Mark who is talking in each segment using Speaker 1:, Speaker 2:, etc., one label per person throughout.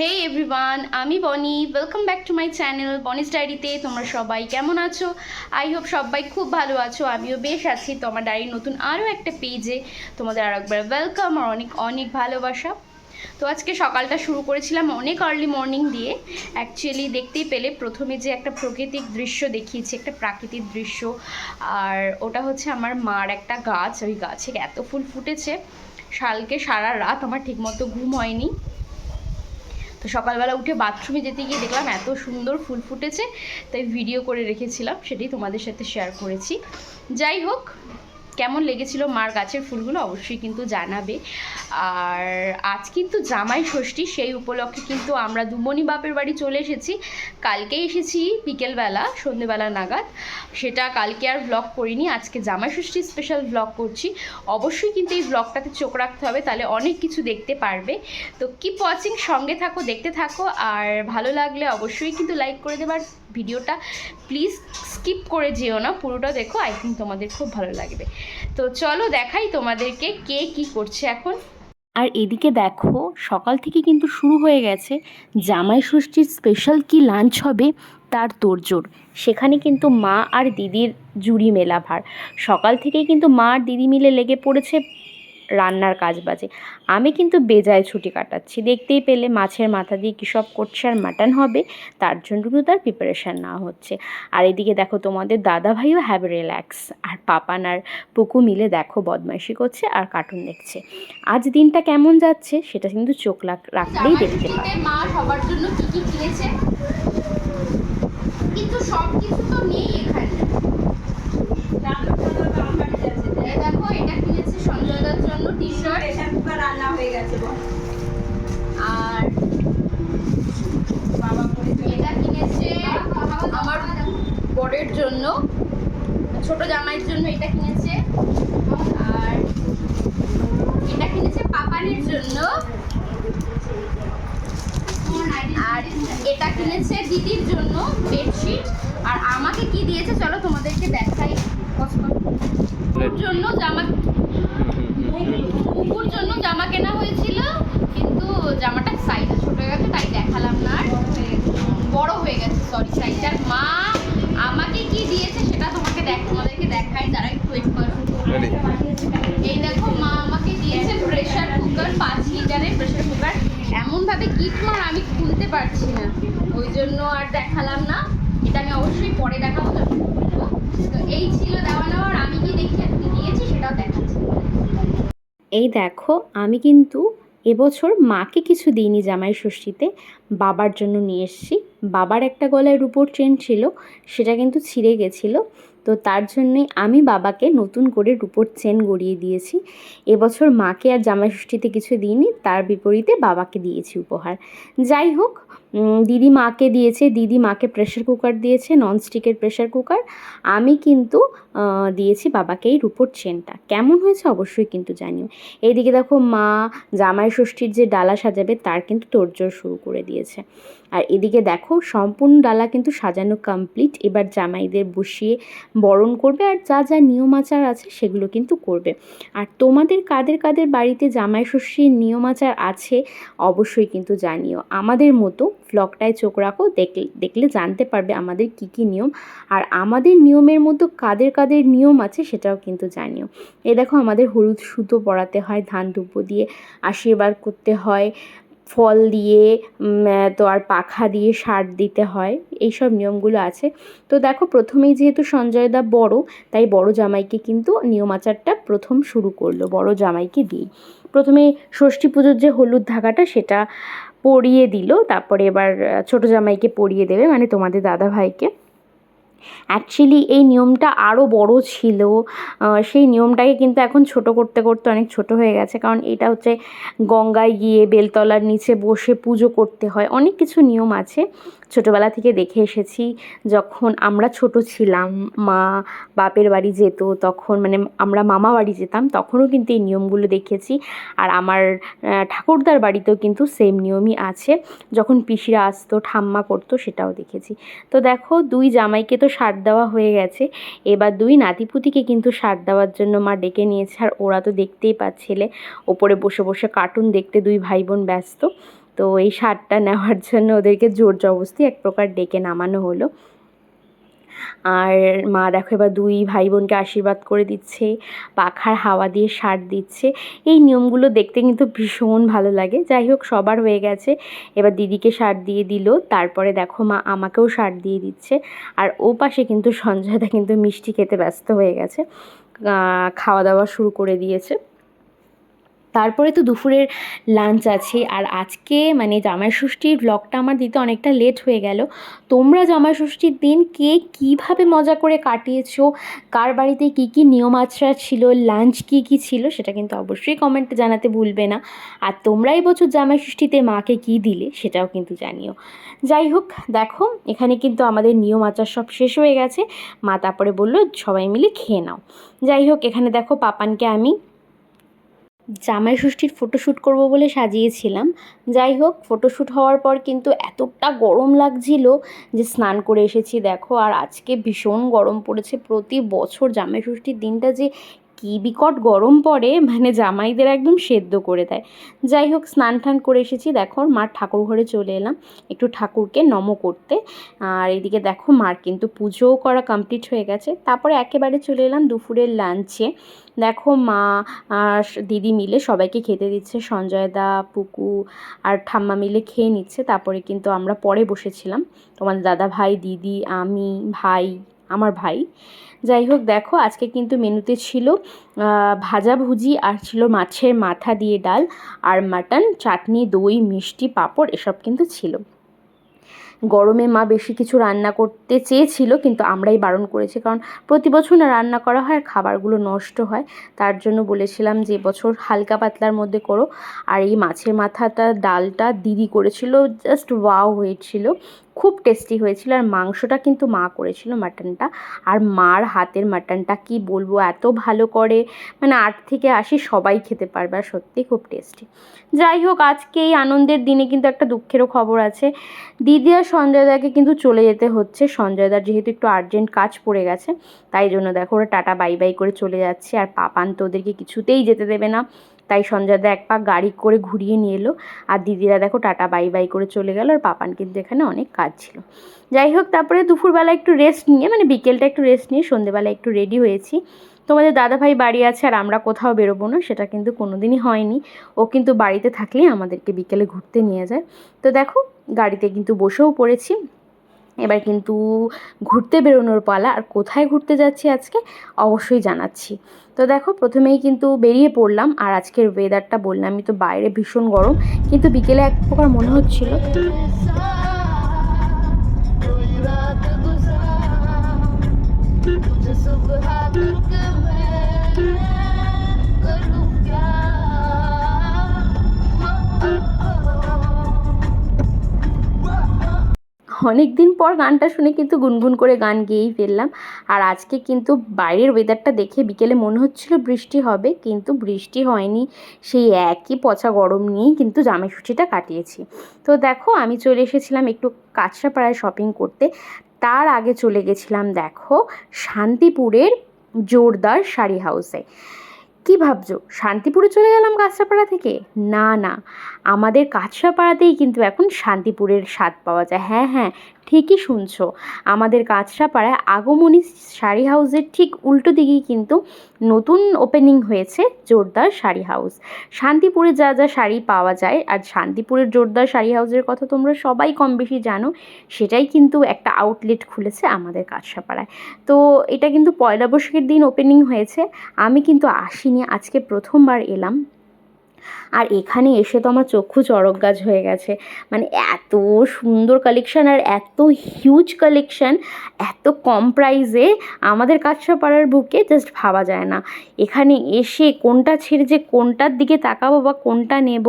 Speaker 1: হে everyone আমি Boni welcome back to my channel Boni's ডায়েরিতে তোমরা সবাই কেমন আছো? আই হোপ সবাই খুব ভালো আছো, আমিও বেশ আছি। তো আমার ডায়েরির নতুন আরও একটা পেজে তোমাদের আর একবার ওয়েলকাম আর অনেক অনেক ভালোবাসা। তো আজকে সকালটা শুরু করেছিলাম অনেক আর্লি মর্নিং দিয়ে। অ্যাকচুয়ালি দেখতেই পেলে প্রথমে যে একটা প্রাকৃতিক দৃশ্য দেখিয়েছি, একটা প্রাকৃতিক দৃশ্য। আর ওটা হচ্ছে আমার মার একটা গাছ, ওই গাছে এত ফুল ফুটেছে। শালকে সারা রাত আমার ঠিকমতো ঘুম হয়নি। তো সকালবেলা উঠে বাথরুমে যেতে গিয়ে দেখলাম এত সুন্দর ফুল ফুটেছে, তাই ভিডিও করে রেখেছিলাম, সেটাই তোমাদের সাথে শেয়ার করেছি। যাই হোক কেমন লেগেছিল মার গাছের ফুলগুলো অবশ্যই কিন্তু জানাবে। আর আজ কিন্তু জামাই ষষ্ঠী, সেই উপলক্ষে কিন্তু আমরা দুমনি বাপের বাড়ি চলে এসেছি। কালকে এসেছি বিকেলবেলা, সন্ধেবেলা নাগাদ। সেটা কালকে আর ব্লগ করিনি, আজকে জামাই ষষ্ঠী স্পেশাল ব্লগ করছি। অবশ্যই কিন্তু এই ব্লগটাতে চোখ রাখতে হবে, তাহলে অনেক কিছু দেখতে পারবে। তো কিপ ওয়াচিং সঙ্গে থাকো, দেখতে থাকো। আর ভালো লাগলে অবশ্যই কিন্তু লাইক করে দেবে। আর ভিডিওটা প্লিজ স্কিপ করে যেও না, পুরোটা দেখো আই থিঙ্ক তোমাদের খুব ভালো লাগবে। তো চলো দেখাই তোমাদেরকে কে কি করছে এখন।
Speaker 2: আর এদিকে দেখো, সকাল থেকে কিন্তু শুরু হয়ে গেছে। জামাই ষষ্ঠীর স্পেশাল কি লাঞ্চ হবে, তার তোড়জোড়। সেখানে কিন্তু মা আর দিদির জুড়ি মেলা ভার সকাল থেকেই কিন্তু মা আর দিদি মিলে লেগে পড়েছে রান্নার কাজ বাজে। আমি কিন্তু বেজায় ছুটি কাটাচ্ছি। দেখতেই পেলে মাছের মাথা দিয়ে কী সব করছে আর মাটন হবে, তার জন্য কিন্তু তার প্রিপারেশান নেওয়া হচ্ছে। আর এদিকে দেখো তোমাদের দাদা ভাইও হ্যাভ রিল্যাক্স আর পাপান আর পুকু মিলে দেখো বদমাইশি করছে আর কার্টুন দেখছে। আজ দিনটা কেমন যাচ্ছে সেটা কিন্তু চোখ রাখলেই দেখতে পাবে।
Speaker 1: মা সবার জন্য কি কি কিনেছে? কিন্তু সব কিছু তো নেই এখানে এই দেখো এটা কিনেছে সঞ্জয়দার জন্য টি শার্ট
Speaker 3: রান্না হয়ে গেছে।
Speaker 1: আর এটা কিনেছে আমার বরের জন্য ছোট জামাইয়ের জন্য এটা কিনেছে আর এটা কিনেছে পাপানের জন্য আর এটা কিনেছে দিদির জন্য বেডশিট আর আমাকে কি দিয়েছে চলো তোমাদেরকে দেখাই জন্য জামা কুকুর জন্য জামা কেনা হয়েছিল কিন্তু জামাটা সাইজ ছোট গেছে তাই দেখালাম না আর বড় হয়ে গেছে সরি সাইজ আর মা আমাকে কি দিয়েছে সেটা তোমাকে দেখ তোমাদেরকে দেখাই তারা একটু ওয়েট করো এই দেখো মা আমাকে দিয়েছে প্রেসার কুকার পাঁচ লিটারের প্রেসার কুকার এমনভাবে গিফট মার আমি খুলতে পারছি না ওই জন্য আর দেখালাম না এটা আমি অবশ্যই পরে দেখাবো তো তো এই ছিল দেওয়া নেওয়ার আমি কি দেখি দিয়েছি সেটাও দেখাচ্ছি
Speaker 2: এই দেখো, আমি কিন্তু এবছর মাকে কিছু দিইনি জামাই ষষ্ঠীতে, বাবার জন্য নিয়ে এসেছি। বাবার একটা গলায় রুপোর চেন ছিল, সেটা কিন্তু ছিঁড়ে গেছিল। তো তার জন্যে আমি বাবাকে নতুন করে রুপোর চেন গড়িয়ে দিয়েছি। এবছর মাকে আর জামাই ষষ্ঠীতে কিছু দিইনি, তার বিপরীতে বাবাকে দিয়েছি উপহার। যাই হোক দিদি মাকে দিয়েছে, দিদি মাকে প্রেশার কুকার দিয়েছে ননস্টিকের প্রেশার কুকার আমি কিন্তু দিয়েছি বাবাকে এই রুপোর চেনটা। কেমন হয়েছে অবশ্যই কিন্তু জানিও। এইদিকে দেখো মা জামাই ষষ্ঠীর যে ডালা সাজাবে তার কিন্তু তোড়জোড় শুরু করে দিয়েছে। আর এদিকে দেখো সম্পূর্ণ ডালা কিন্তু সাজানো কমপ্লিট এবার জামাইদের বসিয়ে বরণ করবে আর যা যা নিয়ম আচার আছে সেগুলো কিন্তু করবে। আর তোমাদের কাদের কাদের বাড়িতে জামাই ষষ্ঠীর নিয়ম আচার আছে অবশ্যই কিন্তু জানিও। আমাদের মতো ভ্লগটায় চোখ রাখো, দেখলে দেখলে জানতে পারবে আমাদের কি কি নিয়ম। আর আমাদের নিয়মের মতো কাদের কাদের নিয়ম আছে সেটাও কিন্তু জানিও। এই দেখো আমাদের হলুদ সুতো পরাতে হয়, ধান দুব্য দিয়ে আশীর্বাদ করতে হয়, ফল দিয়ে তো আর পাখা দিয়ে সার দিতে হয়, এইসব নিয়মগুলো আছে। তো দেখো প্রথমেই যেহেতু সঞ্জয়দা বড়, তাই বড় জামাইকে কিন্তু নিয়ম আচারটা প্রথম শুরু করল, বড় জামাইকে দিয়ে প্রথমে ষষ্ঠী পুজোর যে হলুদ ধাগাটা সেটা পরিয়ে দিল, তারপরে এবার ছোট জামাইকে পরিয়ে দেবে মানে তোমাদের দাদা ভাইকে। অ্যাকচুয়ালি এই নিয়মটা আরও বড় ছিল। সেই নিয়মটাকে কিন্তু এখন ছোট করতে করতে অনেক ছোট হয়ে গেছে। কারণ এটা হচ্ছে গঙ্গায় গিয়ে বেলতলার নিচে বসে পুজো করতে হয়। অনেক কিছু নিয়ম আছে। ছোটোবেলা থেকে দেখে এসেছি, যখন আমরা ছোট ছিলাম, মা বাপের বাড়ি যেত, তখন মানে আমরা মামা বাড়ি যেতাম, তখনও কিন্তু এই নিয়মগুলো দেখেছি। আর আমার ঠাকুরদার বাড়িতেও কিন্তু সেম নিয়মই আছে। যখন পিসিরা আসতো, ঠাম্মা করতো, সেটাও দেখেছি। তো দেখো, দুই জামাইকে তো সার দেওয়া হয়ে গেছে। এবার দুই নাতিপুতিকে কিন্তু সার দেওয়ার জন্য মা ডেকে নিয়েছে। আর ওরা তো দেখতেই পাচ্ছিলে, ওপরে বসে বসে কার্টুন দেখতে দুই ভাই বোন ব্যস্ত। তো এই সারটা নেওয়ার জন্য ওদেরকে জোর জবস্তি এক প্রকার ডেকে নামানো হলো। আর মা দেখো এবার দুই ভাই বোনকে আশীর্বাদ করে দিচ্ছে, পাখার হাওয়া দিয়ে সার দিচ্ছে। এই নিয়মগুলো দেখতে কিন্তু ভীষণ ভালো লাগে। যাই হোক, সবার হয়ে গেছে। এবার দিদিকে সার দিয়ে দিল। তারপরে দেখো মা আমাকেও সার দিয়ে দিচ্ছে। আর ও পাশে কিন্তু সঞ্জয়দা কিন্তু মিষ্টি খেতে ব্যস্ত হয়ে গেছে। খাওয়া দাওয়া শুরু করে দিয়েছে। তারপরে তো দুপুরের লাঞ্চ আছে। আর আজকে মানে জামাই ষষ্ঠীর ব্লগটা আমার দিতে অনেকটা লেট হয়ে গেল। তোমরা জামাই ষষ্ঠীর দিন কে কীভাবে মজা করে কাটিয়েছো? কার বাড়িতে কী কী নিয়ম আচার ছিল? লাঞ্চ কী কী ছিল? সেটা কিন্তু অবশ্যই কমেন্টে জানাতে ভুলবে না। আর তোমরা বছর জামাই ষষ্ঠীতে মাকে কী দিলে সেটাও কিন্তু জানিও। যাই হোক, দেখো, এখানে কিন্তু আমাদের নিয়ম আচার সব শেষ হয়ে গেছে। মা তারপরে বলল, সবাই মিলে খেয়ে নাও। যাই হোক, এখানে দেখো, পাপানকে আমি জামাই ষষ্ঠীর ফটোশ্যুট করব বলে সাজিয়েছিলাম। যাই হোক ফটোশ্যুট হওয়ার পর কিন্তু এতটা গরম লাগছিল যে স্নান করে এসেছি, দেখো। আর আজকে ভীষণ গরম পড়েছে। প্রতি বছর জামাই ষষ্ঠীর দিনটা যে কী বিকট গরম পড়ে মানে জামাইদের একদম সেদ্ধ করে দেয়। যাই হোক, স্নান টান করে এসেছি। দেখো মার ঠাকুর ঘরে চলে এলাম একটু ঠাকুরকে নম করতে। আর এদিকে দেখো, মার কিন্তু পুজোও করা কমপ্লিট হয়ে গেছে। তারপরে একেবারে চলে এলাম দুপুরের লাঞ্চে দেখো, মা আর দিদি মিলে সবাইকে খেতে দিচ্ছে সঞ্জয়দা পুকু আর ঠাম্মা মিলে খেয়ে নিচ্ছে। তারপরে কিন্তু আমরা পরে বসেছিলাম। তোমাদের দাদা ভাই, দিদি, আমি, ভাই, আমার ভাই। যাই হোক দেখো আজকে কিন্তু মেনুতে ছিল আহ, ভাজাভুজি আর ছিল মাছের মাথা দিয়ে ডাল আর মাটন চাটনি দই মিষ্টি পাঁপড় এসব কিন্তু ছিল। গরমে মা বেশি কিছু রান্না করতে চেয়েছিল কিন্তু আমরাই বারণ করেছি কারণ প্রতি বছর না রান্না করা হয় আর খাবারগুলো নষ্ট হয়। তার জন্য বলেছিলাম যে বছর হালকা পাতলার মধ্যে করো। আর এই মাছের মাথাটা ডালটা দিদি করেছিল জাস্ট ওয়াও হয়েছিল। খুব টেস্টি হয়েছিল আর মাংসটা কিন্তু মা করেছিল মাটনটা আর মার হাতের মাটনটা কি বলব, এত ভালো করে মানে আট থেকে আশি সবাই খেতে পারবে আর সত্যি খুব টেস্টি যাই হোক, আজকে এই আনন্দের দিনে কিন্তু একটা দুঃখেরও খবর আছে। দিদি আর সঞ্জয়দাকে কিন্তু চলে যেতে হচ্ছে। সঞ্জয়দার যেহেতু একটু আর্জেন্ট কাজ পড়ে গেছে, তাই জন্য দেখো ওরা টাটা বাই বাই করে চলে যাচ্ছে। আর পাপান তো ওদেরকে কিছুতেই যেতে দেবে না। তাই সঞ্জয়দা এক পা গাড়ি করে ঘুরিয়ে নিয়ে এলো। আর দিদিরা দেখো টাটা, বাই বাই করে চলে গেল। আর পাপান কিন্তু এখানে অনেক কাজ ছিল। যাই হোক, তারপরে দুপুরবেলা একটু রেস্ট নিয়ে মানে বিকেলটা একটু রেস্ট নিয়ে সন্ধেবেলা একটু রেডি হয়েছি। তোমাদের দাদাভাই বাড়ি আছে আর আমরা কোথাও বেরোবো না, সেটা কিন্তু কোনোদিনই হয়নি। ও কিন্তু বাড়িতে থাকলেই আমাদেরকে বিকেলে ঘুরতে নিয়ে যায়। তো দেখো, গাড়িতে কিন্তু বসেও পড়েছি। এবার কিন্তু ঘুরতে বেরোনোর পালা আর কোথায় ঘুরতে যাচ্ছি আজকে অবশ্যই জানাচ্ছি। তো দেখো, প্রথমেই কিন্তু বেরিয়ে পড়লাম আর আজকের ওয়েদারটা বললাম আমি তো বাইরে ভীষণ গরম। কিন্তু বিকেলে এক প্রকার মনে হচ্ছিল অনেক দিন পর গানটা শুনে কিন্তু গুনগুন করে গান গেয়েই ফেললাম আর আজকে কিন্তু বাইরের ওয়েদারটা দেখে বিকেলে মনে হচ্ছিল বৃষ্টি হবে, কিন্তু বৃষ্টি হয়নি। সেই একই পচা গরম নিয়েই কিন্তু জামাইষষ্ঠীটা কাটিয়েছি। তো দেখো, আমি চলে এসেছিলাম একটু কাঁচরাপাড়ায় শপিং করতে। তার আগে চলে গেছিলাম, দেখো, শান্তিপুরের জোরদার শাড়ি হাউসে কি ভাবছ? শান্তিপুরে চলে গেলাম কাঁচরাপাড়া থেকে? না না। আমাদের কাঁচরাপাড়াতেই কিন্তু এখন শান্তিপুরের স্বাদ পাওয়া যায়। হ্যাঁ হ্যাঁ। ঠিকই শুনছো। আমাদের কাঁচরাপাড়ায় আগমনী শাড়ি হাউসের ঠিক উল্টো দিকেই কিন্তু নতুন ওপেনিং হয়েছে জোরদার শাড়ি হাউস। শান্তিপুরে যা যা শাড়ি পাওয়া যায়, আর শান্তিপুরের জোরদার শাড়ি হাউসের কথা তোমরা সবাই কম বেশি জানো, সেটাই কিন্তু একটা আউটলেট খুলেছে আমাদের কাঁচরাপাড়ায় তো এটা কিন্তু পয়লা বৈশাখের দিন ওপেনিং হয়েছে। আমি কিন্তু আসিনি, আজকে প্রথমবার এলাম। আর এখানে এসে তো আমার চক্ষু চড়ক গাছ হয়ে গেছে। মানে এত সুন্দর কালেকশান আর এত হিউজ কালেকশান এত কম প্রাইসে আমাদের কাছড়াপাড়ার বুকে জাস্ট ভাবা যায় না। এখানে এসে কোনটা ছেড়ে যে কোনটার দিকে তাকাবো বা কোনটা নেব,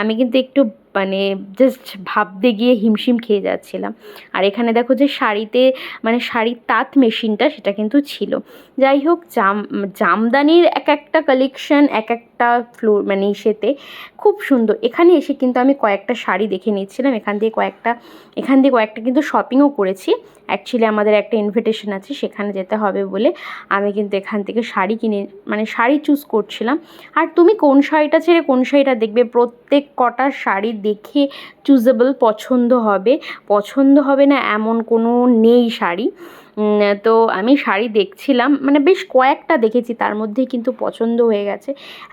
Speaker 2: আমি কিন্তু একটু মানে জাস্ট ভাবতে গিয়ে হিমশিম খেয়ে যাচ্ছিলাম। আর এখানে দেখো যে শাড়িতে মানে শাড়ির তাঁত মেশিনটা সেটা কিন্তু ছিল। যাই হোক, জাম, জামদানির এক একটা কালেকশন এক একটা একটা ফ্লোর মানে ইসেতে খুব সুন্দর। এখানে এসে কিন্তু আমি কয়েকটা শাড়ি দেখে নিচ্ছিলাম এখান দিয়ে কয়েকটা, এখান দিয়ে কয়েকটা কিন্তু শপিংও করেছি। অ্যাকচুয়ালি আমাদের একটা ইনভিটেশন আছে, সেখানে যেতে হবে বলে আমি কিন্তু এখান থেকে শাড়ি কিনে মানে শাড়ি চুজ করছিলাম। আর তুমি কোন শাড়িটা ছেড়ে কোন শাড়িটা দেখবে? প্রত্যেক কটা শাড়ি দেখে চুজেবল পছন্দ হবে। পছন্দ হবে না এমন কোনো নেই শাড়ি। তো আমি শাড়ি দেখছিলাম মানে বেশ কয়েকটা দেখেছি, তার মধ্যেই কিন্তু পছন্দ হয়ে গেছে।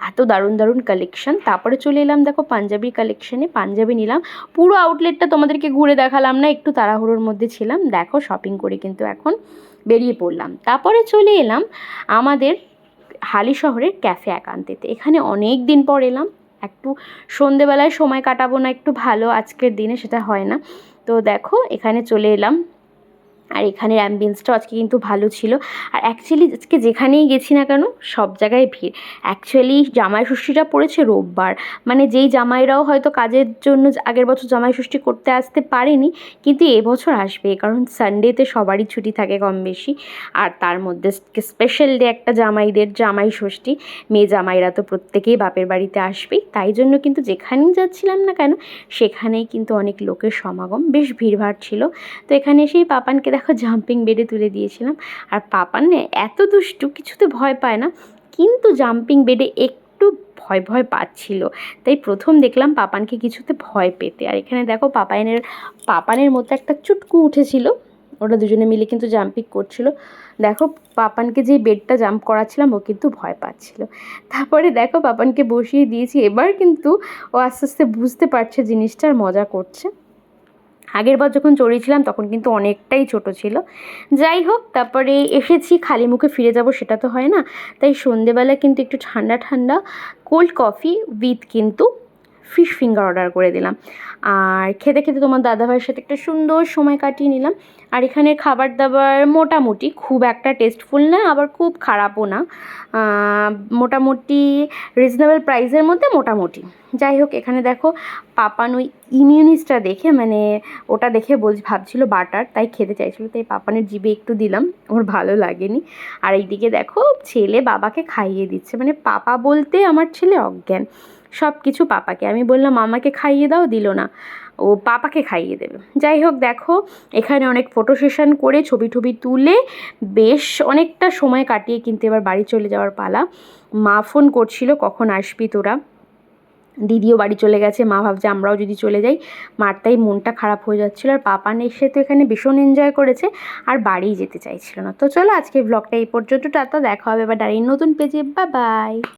Speaker 2: এত দারুণ দারুণ কালেকশন তারপরে চলে এলাম, দেখো পাঞ্জাবি কালেকশানে পাঞ্জাবি নিলাম। পুরো আউটলেটটা তোমাদেরকে ঘুরে দেখালাম না, একটু তাড়াহুড়োর মধ্যে ছিলাম। দেখো শপিং করে কিন্তু এখন বেরিয়ে পড়লাম। তারপরে চলে এলাম আমাদের হালি শহরের ক্যাফে একান্তেতে। এখানে অনেক দিন পর এলাম। একটু সন্ধেবেলায় সময় কাটাবো না, একটু ভালো আজকের দিনে, সেটা হয় না। তো দেখো, এখানে চলে এলাম আর এখানের অ্যাম্বিয়েন্সটাও আজকে কিন্তু ভালো ছিল। আর অ্যাকচুয়ালি আজকে যেখানেই গেছি না কেন, সব জায়গায় ভিড়। অ্যাকচুয়ালি জামাই ষষ্ঠীটা পড়েছে রোববার। মানে যেই জামাইরাও হয়তো কাজের জন্য আগের বছর জামাই ষষ্ঠী করতে আসতে পারেনি, কিন্তু এবছর আসবে, কারণ সানডেতে সবারই ছুটি থাকে কম বেশি। আর তার মধ্যে স্পেশাল ডে একটা জামাইদের জামাই ষষ্ঠী মেয়ে জামাইরা তো প্রত্যেকেই বাপের বাড়িতে আসবেই। তাই জন্য কিন্তু যেখানেই যাচ্ছিলাম না কেন, সেখানেই কিন্তু অনেক লোকের সমাগম। বেশ ভিড়ভাড় ছিল। তো এখানে এসেই পাপানকে দেখো জাম্পিং বেডে তুলে দিয়েছিলাম। আর পাপান এত দুষ্টু, কিছুতে ভয় পায় না। কিন্তু জাম্পিং বেডে একটু ভয় ভয় পাচ্ছিল। তাই প্রথম দেখলাম পাপানকে কিছুতে ভয় পেতে। আর এখানে দেখো পাপায়নের পাপানের মতো একটা চুটকু উঠেছিল। ওরা দুজনে মিলে কিন্তু জাম্পিং করছিল। দেখো পাপানকে যে বেডটা জাম্প করাচ্ছিলাম, ও কিন্তু ভয় পাচ্ছিল। তারপরে দেখো পাপানকে বসিয়ে দিয়েছি। এবার কিন্তু ও আস্তে আস্তে বুঝতে পারছে জিনিসটার মজা করছে। আগের বার যখন চড়িয়েছিলাম, তখন কিন্তু অনেকটাই ছোট ছিল। যাই হোক, তারপরে এসেছি, খালি মুখে ফিরে যাব সেটা তো হয় না। তাই সন্ধেবেলা কিন্তু একটু ঠান্ডা ঠান্ডা কোল্ড কফি উইথ কিন্তু ফিশ ফিঙ্গার অর্ডার করে দিলাম। আর খেতে খেতে তোমার দাদাভাইয়ের সাথে একটা সুন্দর সময় কাটিয়ে নিলাম। আর এখানের খাবার দাবার মোটামুটি খুব একটা টেস্টফুল না, আবার খুব খারাপও না। মোটামুটি রিজনেবল প্রাইসের মধ্যে মোটামুটি। যাই হোক, এখানে দেখো পাপান ওই ইমিউনিসটা দেখে মানে ওটা দেখে বল ভাবছিল বাটার, তাই খেতে চাইছিল, তাই পাপানের জিভে একটু দিলাম, ওর ভালো লাগেনি। আর এইদিকে দেখো ছেলে বাবাকে খাইয়ে দিচ্ছে মানে পাপা বলতে আমার ছেলে অজ্ঞান। সব কিছু পাপাকে। আমি বললাম, মামাকে খাইয়ে দাও, দিল না। ও পাপাকে খাইয়ে দেবে। যাই হোক, দেখো, এখানে অনেক ফটো সেশন করে ছবি টবি তুলে বেশ অনেকটা সময় কাটিয়ে কিন্তু এবার বাড়ি চলে যাওয়ার পালা। মা ফোন করছিল, কখন আসবি তোরা? দিদিও বাড়ি চলে গেছে। মা ভাবছে, আমরাও যদি চলে যাই। মার তাই মনটা খারাপ হয়ে যাচ্ছিল। আর পাপা এসে তো এখানে ভীষণ এনজয় করেছে আর বাড়িই যেতে চাইছিল না। তো চলো আজকে ব্লগটা এই পর্যন্ত টাটা দেখা হবে এবার ডায়ের নতুন পেজে বা বাই